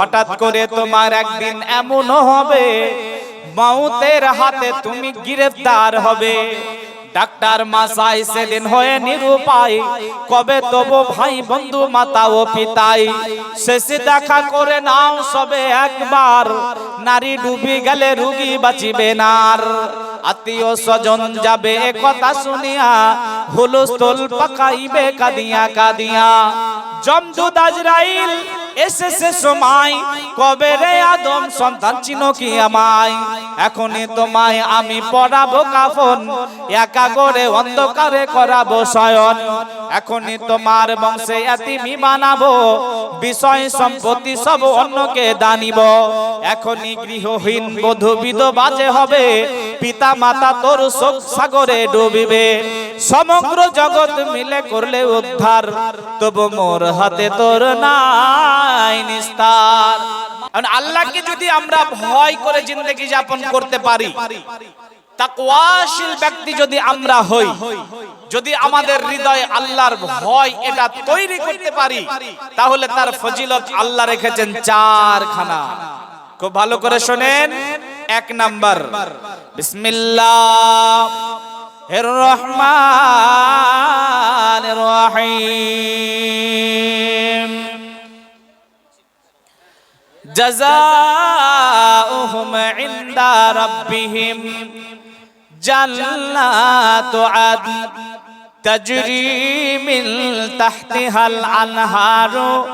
হঠাৎ করে তোমার একদিন এমনও হবে, মাউতের হাতে তুমি গ্রেফতার হবে। ডাক্তার মাসাই সেদিন হয়ে নিরুপায়, কবে তবু ভাই বন্ধু মাতা ও পিতাই, শেষে দেখা করে নাও সবে একবার, নারী ডুবি গেলে রুগী বাঁচিবে না আর। আত্মীয় স্বজন যাবে কথা শুনিয়া, হুলস্থল পাকাইবে কাদিয়া কাদিয়া। জমদুদ আজরাইল এসেছে সময়। কবে রে আদম সন্তান চিনো কি আমায়? এখনই তোমায় আমি পড়াবো কাফন। একা করে অন্ধকারে করাবো শয়ন। এখনই তোমার বংশে এতিমি বানাবো। বিষয়, সম্পত্তি সব অন্যকে দানিব। এখনই গৃহহীন বধূ বিধবাজে হবে পিতা মাতা তোর শোক সাগরে ডুবিবে। সমগ্র জগৎ মিলে করলে উদ্ধার, তবু মোর হাতে তোর নাই নিস্তার। কারণ আল্লাহকে যদি আমরা ভয় করে জিন্দগি যাপন করতে পারি, তাকওয়াশীল ব্যক্তি যদি আমরা হই, যদি আমাদের হৃদয়ে আল্লাহর ভয় এটা তৈরি করতে পারি, তাহলে তার ফজিলত আল্লাহ রেখেছেন চারখানা। খুব ভালো করে শোনেন। এক নাম্বার বিসমিল্লাহ এর রহমান রহিম جزاؤهم عند ربهم جنات عدن تجري من تحتها الأنهار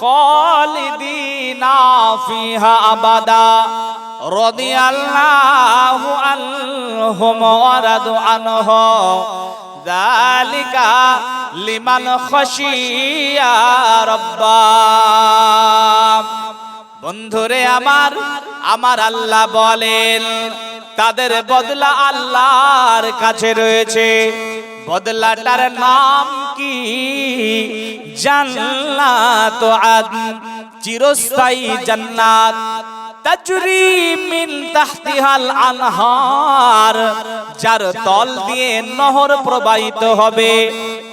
خالدين فيها أبدا رضي الله عنهم ورضوا عنه ذلك لمن خشي ربا বন্ধুরে আমার আমার আল্লাহ বলেন তাদের বদলা আল্লাহর কাছে রয়েছে বদলাটার নাম কি জান্নাত আদন চিরস্থায়ী জান্নাত তাজরি মিন তাহতিহাল আনহার, যার তল দিয়ে নহর প্রবাহিত হবে।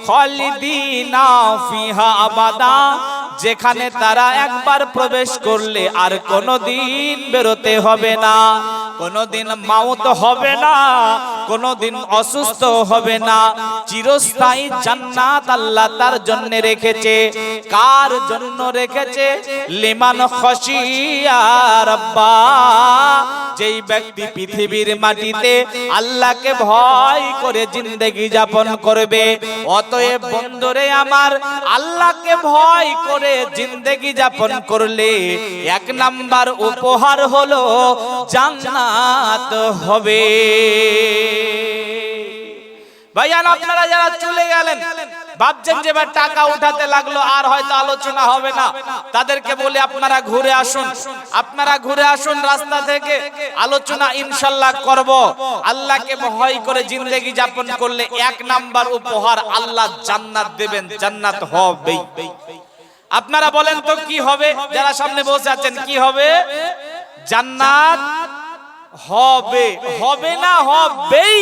খালিদিনা ফিহা আবাদা, যেখানে তারা একবার প্রবেশ করলে আর কোনো দিন বেরোতে হবে না। কোনোদিন মাউত হবে না, কোনোদিন অসুস্থ হবে না। চিরস্থায়ী জান্নাত আল্লাহ তার জন্য রেখেছে, কার জন্য রেখেছে? লিমান খসিয়া রব্বা। যেই ব্যক্তি পৃথিবীর মাটিতে আল্লাহকে ভয় করে জিন্দগি যাপন করবে, অতএব বন্ধুরে আমার, আল্লাহকে ভয় করে জিন্দেগি যাপন করলে এক নাম্বার উপহার হলো জান্নাত। হবে। ভাইয়ান, আপনারা যারা চলে গেলেন, ভাবছেন যে এবার টাকা উঠাতে লাগল, আর হয়তো আলোচনা হবে না। তাদেরকে বলে, আপনারা ঘুরে আসুন। আপনারা ঘুরে আসুন রাস্তা থেকে। আলোচনা ইনশাল্লাহ করব। আল্লাহকে ভয় করে জিন্দগি যাপন করলে এক নাম্বার উপহার আল্লাহ জান্নাত দেবেন, জান্নাত হবে আপনারা বলেন তো কি হবে? যারা সামনে বসে আছেন, কি হবে? জান্নাত হবে হবে না হবেই।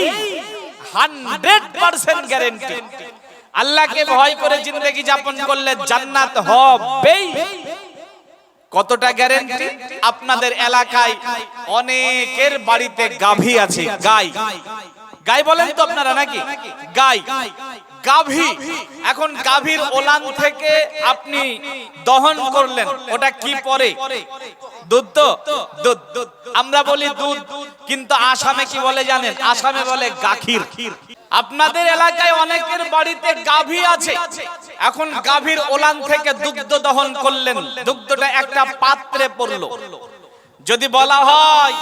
হান্ড্রেড পার্সেন্ট গ্যারেন্টি আল্লাহকে ভয় করে জিন্দগি যাপন করলে জান্নাত হবেই। কতটা গ্যারেন্টি আপনাদের এলাকায় অনেকের বাড়িতে গাভী আছে, গাই। গাই বলেন তো আপনারা নাকি? গাই। গাভী। এখন গাভীর ওলান থেকে আপনি দহন করলেন। ওটা কি পরে? দুধ তো? দুধ আমরা বলি দুধ। কিন্তু আসামে কি বলে জানেন? আসামে বলে গাখির। আপনাদের এলাকায় অনেকের বাড়িতে গাভী আছে। এখন গাভীর ওলান থেকে দুগ্ধ দহন করলেন। দুগ্ধটা একটা পাত্রে পড়ল। যদি বলা হয়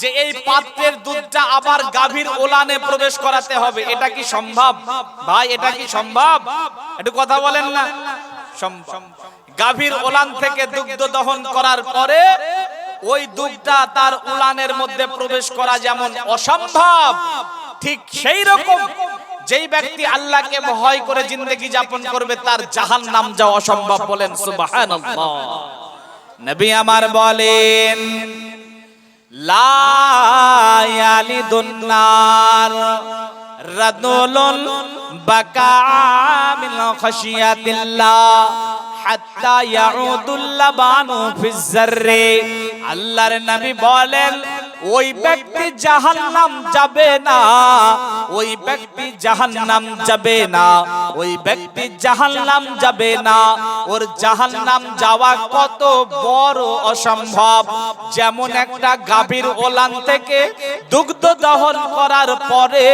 যে এই পাত্রের দুধটা আবার গাভীর ওলানে প্রবেশ করাতে হবে। এটা কি সম্ভব? ভাই, এটা কি সম্ভব? একটু কথা বলেন না। গাভীর ওলান থেকে দুগ্ধ দহন করার পরে ওই দুধটা তার উলানের মধ্যে প্রবেশ করা যেমন অসম্ভব, ঠিক সেই রকম যেই ব্যক্তি আল্লাহকে ভয় করে জিন্দগি যাপন করবে, তার জাহান নাম যাওয়া অসম্ভব বলেন, সুবহানাল্লাহ। নবী আমার বলেন লায়ালি দুন্নার রাদুলুন বাকা মিন খাশিয়াতিল্লাহ হাত্তা ইয়াউদুল লাবানু ফিজ জাররি আল্লাহর নবী বলেন ওই ব্যক্তি জাহান্নাম যাবে না, ওই ব্যক্তি জাহান্নাম যাবে না, ওই ব্যক্তি জাহান্নাম যাবে না। ওর জাহান্নাম যাওয়া কত বড় অসম্ভব। যেমন একটা গাভীর ওলান থেকে দুগ্ধ দহন করার পরে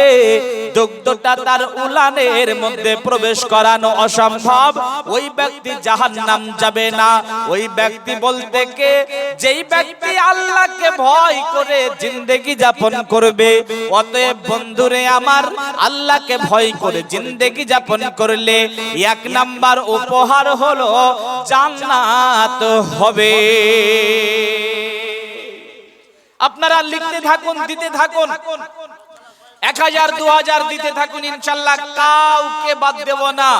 দুগ্ধটা তার উলানের মধ্যে প্রবেশ করানো অসম্ভব। ওই ব্যক্তি জাহান্নাম যাবে না। ওই ব্যক্তি বলতে কে? যেই ব্যক্তি আল্লাহকে ভয় করে জিন্দেগি যাপন করবে, অতএব বন্ধুরে আমার আল্লাহকে ভয় করে জিন্দেগি যাপন করলে এক নাম্বার উপহার হলো জান্নাত হবে। আপনারা লিখতে থাকুন, দিতে থাকুন। এক হাজার, দু দিতে থাকুন, ইনশাল্লাহ, কাউকে বাদ দেব না।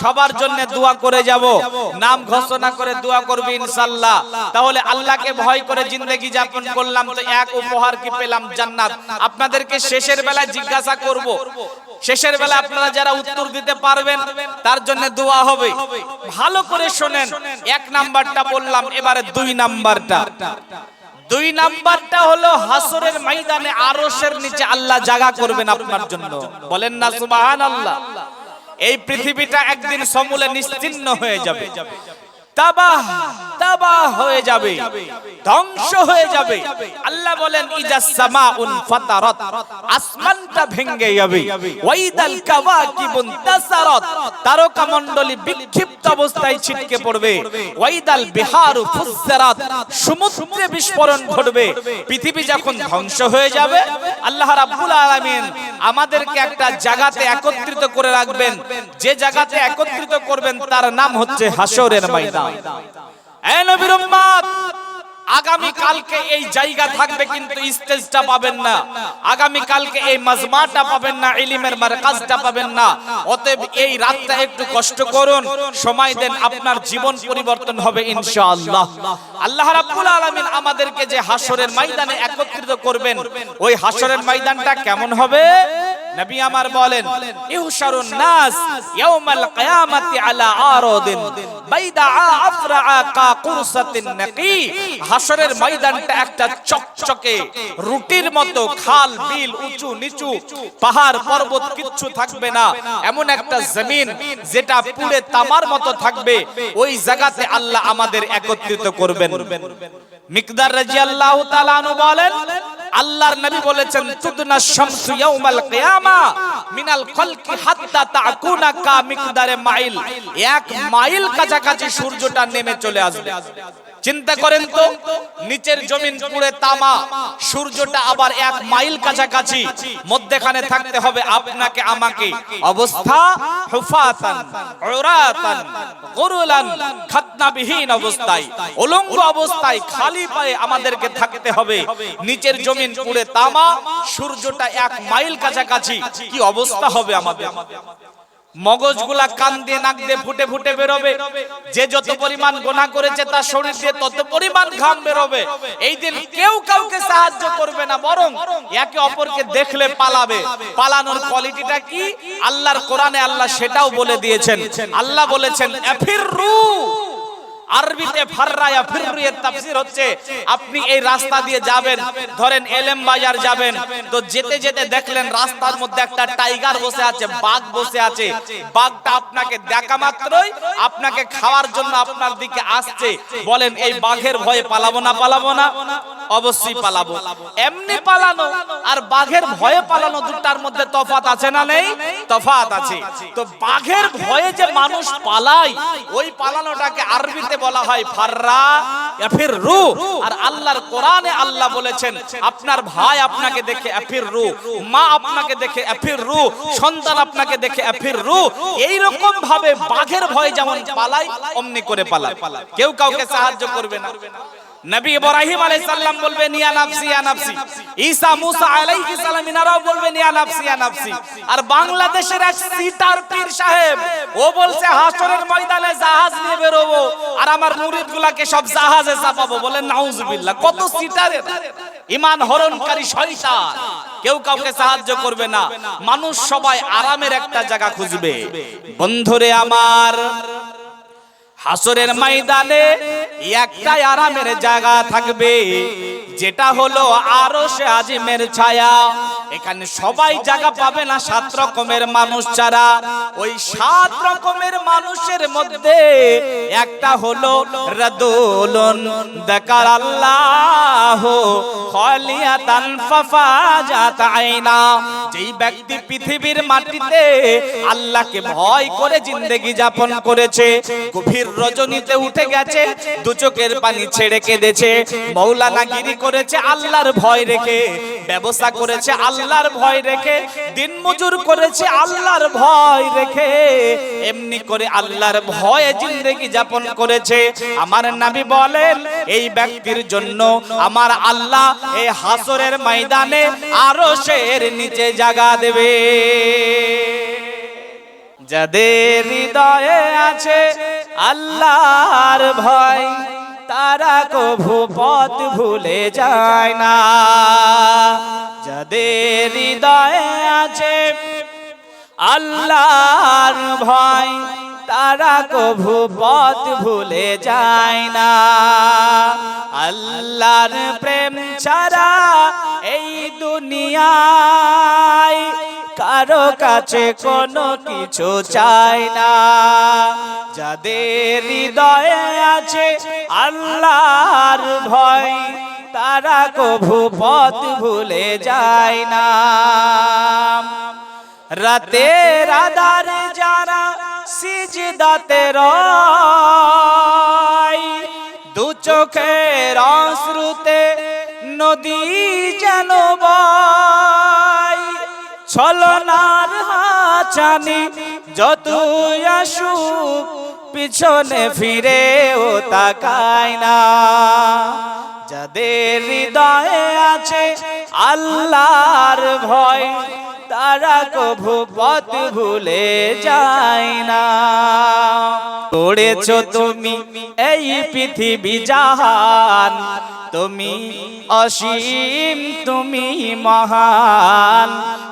সবার জন্য দোয়া করে যাব। নাম ঘোষণা করে দোয়া ইনশাল্লাহ। তাহলে আল্লাহকে ভয় করে এক উপহার কি পেলাম? জান্নাত। আপনাদেরকে শেষের বেলায় জিজ্ঞাসা করব। শেষের বেলা আপনারা যারা উত্তর দিতে পারবেন, তার জন্য দোয়া হবে। ভালো করে শোনেন। এক নাম্বারটা বললাম, এবারে দুই নাম্বারটা। দুই নাম্বারটা হলো হাসরের ময়দানে আরশের নিচে আল্লাহ জায়গা করবেন আপনার জন্য। বলেন না, সুবহানাল্লাহ। এই পৃথিবীটা একদিন সমূলে নিশ্চিন্ন হয়ে যাবে। তাবাহ! তাবাহ হয়ে যাবে ধ্বংস হয়ে যাবে। আল্লাহ বলেন ইজাস সামাউন ফাতারাত আসমানটা ভেঙে যাবে। ওয়াইদাল কাওয়াকিবুন তাসারাত। বিক্ষিপ্ত অবস্থায় ছিটকে পড়বে। ওয়াইদাল বিহারু ফুসসারাত সমুদ্রে বিস্ফোরণ ঘটবে। পৃথিবী যখন ধ্বংস হয়ে যাবে আল্লাহ রাব্বুল আলামিন আমাদেরকে একটা জায়গাতে একত্রিত করে রাখবেন। যে জায়গাতে একত্রিত করবেন তার নাম হচ্ছে হাসরের ময়দান। আগামী কালকে এই জায়গা থাকবে কিন্তু স্টেজটা পাবেন না। আগামী কালকে এই মাজমাটা পাবেন না, ইলিমের মারকাজটা পাবেন না। অতএব এই রাতটা একটু কষ্ট করুন, সময় দেন আপনার জীবন পরিবর্তন হবে ইনশাআল্লাহ। আল্লাহ রাব্বুল আলামিন আমাদেরকে যে হাসরের ময়দানে একত্রিত করবেন, ওই হাসরের ময়দানটা কেমন হবে? নবী আমার বলেন ইহশারুন নাস ইয়াউমাল কিয়ামাতি আলা আরাদিন বাইদা আফরা কা কুরসাতিন নাকি। হাসরের ময়দানটা একটা চকচকে, রুটির মতো খাল, বিল উঁচু নিচু, পাহাড়, পর্বত কিচ্ছু থাকবে না। এমন একটা জমিন যেটা পুরে তামার মতো থাকবে, ওই জায়গাতে আল্লাহ আমাদের একত্রিত করবেন। মিকদার রাদিয়াল্লাহু তাআলা বলেন আল্লাহর নবী বলেছেন, তুদনা শামসু ইয়াউমাল কিয়ামা মিনাল খলকি হাত্তা তাকুনা কা মিকদারে মাইল। এক মাইল কাছাকাছি সূর্যটা নেমে চলে আসবে। চিন্তা করেন তো, নিচের জমিন পুরে তামা, সূর্যটা আবার এক মাইল কাছাকাছি, মধ্যখানে থাকতে হবে আপনাকে, আমাকে। অবস্থা হুফাতান, উরাতান খাতনাবিহীন অবস্থায়। উলঙ্গ অবস্থায় খালি পায়ে আমাদেরকে থাকতে হবে। নিচের জমিন পুরে তামা, সূর্যটা এক মাইল কাছাকাছি। কি অবস্থা হবে আমাদের? মগজগুলা কান দিয়ে, নাক দিয়ে ফুটে ফুটে বেরোবে। যে যত পরিমাণ গোনা করেছে তার শরীর দিয়ে তত পরিমাণ ঘাম বেরোবে। এই দিন কেউ কাউকে সাহায্য করবে না, বরং একে অপরকে দেখলে পালাবে। পালানোর কোয়ালিটিটা কি? আল্লাহর কোরআনে আল্লাহ সেটাও বলে দিয়েছেন। আল্লাহ বলেছেন, এফিররু আরবিতে ফাররায়া ফিররু এর তাফসীর হচ্ছে আপনি এই রাস্তা দিয়ে যাবেন ধরেন এলেম বাজার যাবেন তো যেতে যেতে দেখলেন রাস্তার মধ্যে একটা টাইগার বসে আছে বাঘ বসে আছে বাঘটা আপনাকে দেখা মাত্রই আপনাকে খাওয়ার জন্য আপনার দিকে আসছে বলেন এই বাঘের ভয়ে পালাবো না পালাবো না অবশ্যই পালাবো। এমনি পালানো আর বাঘের ভয়ে পালানো দুটার মধ্যে তফাত আছে না নেই? তফাত আছে। তো বাঘের ভয়ে যে মানুষ পালায় ওই পালানোটাকে আরবিতে বলা হয় ফাররা এফির রু আর আল্লাহর কোরআনে আল্লাহ বলেছেন আপনার ভাই আপনাকে দেখে এফির রু মা আপনাকে দেখে এফির রু সন্তান আপনাকে দেখে এফির রু এই রকম ভাবে বাঘের ভয় যেমন পালায় অমনি করে পালায় কেউ কাউকে সাহায্য করবে না। নবী ইব্রাহিম আলাইহিস সালাম বলবেন নাফসি, ইয়া নাফসি। ঈসা মুসা আলাইহিস সালাম ইনারাও বলবেন ইয়া নাফসি ইয়া নাফসি। আর বাংলাদেশের এক সিটার পীর সাহেব, ও বলছে হাসরের ময়দানে জাহাজ নিয়ে বেরোবো আর আমার মুরিদগুলাকে সব জাহাজে চাপাবো। বলেন, নাউজুবিল্লাহ, কত সিটারের? ইমান হরণকারী শয়তান। কেউ কাউকে সাহায্য করবে না। মানুষ সবাই আরামের একটা জায়গা খুঁজবে। বন্ধুরে আমার হাসরের ময়দানে একটাই আরামের জায়গা থাকবে, যেটা হলো আরও সে আজিমের ছায়া। এখানে সবাই জায়গা পাবে না সাত রকমের মানুষ ছাড়া। ওই সাত রকমের মানুষের মধ্যে একটা হলো রাদুলুন। দেকার আল্লাহ খালিয়াতান ফাফাজাত আইনা। যেই ব্যক্তি পৃথিবীর মাটিতে আল্লাহকে ভয় করে জিন্দেগি যাপন করেছে, গভীর রজনীতে উঠে গেছে দু চোখের পানি ছেড়ে কেঁদেছে মৌলানা গিরি করেছে আল্লাহর ভয় রেখে ব্যবসা করেছে আল্লাহর ভয় রেখে দিন মজুর করেছে আল্লাহর ভয় রেখে এমনি করে আল্লাহর ভয়ে জিন্দেগি যাপন করেছে। আমার নাবি বলেন এই ব্যক্তির জন্য আমার আল্লাহ এই হাসরের ময়দানে আরও শের নিচে জাগা দেবে। যাদের হৃদয়ে আছে আল্লাহর ভয়, তারা কভু পথ ভুলে যায় না। যাদের হৃদয়ে আছে আল্লাহর ভয়, তারা কভু পথ ভুলে যায় না। আল্লাহর প্রেম ছাড়া এই দুনিয়ায় কারও কাছে কোনো কিছু চায় না। যাদের হৃদয়ে আছে আল্লাহর ভয়, তারা কভু পথ ভুলে যায় না। রাতের আধার যারা সিজদাতে রয়, দু চোখের অশ্রুতে নদী যেন ছলনার হাচানি যত আসুক, পিছনে ফিরে ও তাকায় না। যাদের হৃদয়ে আছে আল্লাহর ভয়, তারা কভু পথ ভুলে যায় না। গড়েছ তুমি এই পৃথিবী জাহান, তুমি অসীম, তুমি মহান।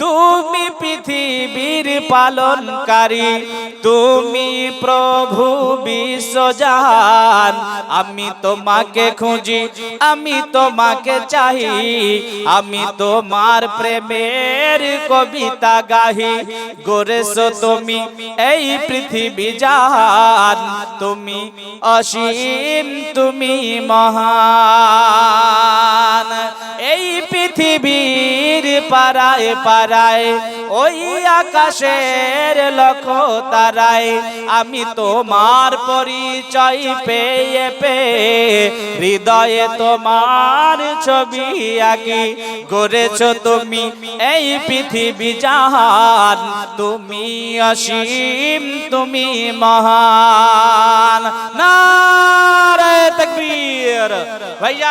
তুমি পৃথিবীর পালনকারী, তুমি প্রভু বিশ্বজাহান আমি তোমাকে খুঁজি, আমি তোমাকে চাই আমি তোমার প্রেমের কবিতা গাহি। গড়েছ তুমি এই পৃথিবী জাহান, তুমি অসীম, তুমি মহান। এই পৃথিবীর পারায় পারায় ওই আকাশের লক্ষ তারায়, আমি তোমার পরিচয় পেয়ে পেয়ে হৃদয়ে তোমার ছবি আঁকি। গড়েছ তুমি এই পৃথিবী জাহান, তুমি অসীম, তুমি মহান। নারে তকবীর। ভাইয়া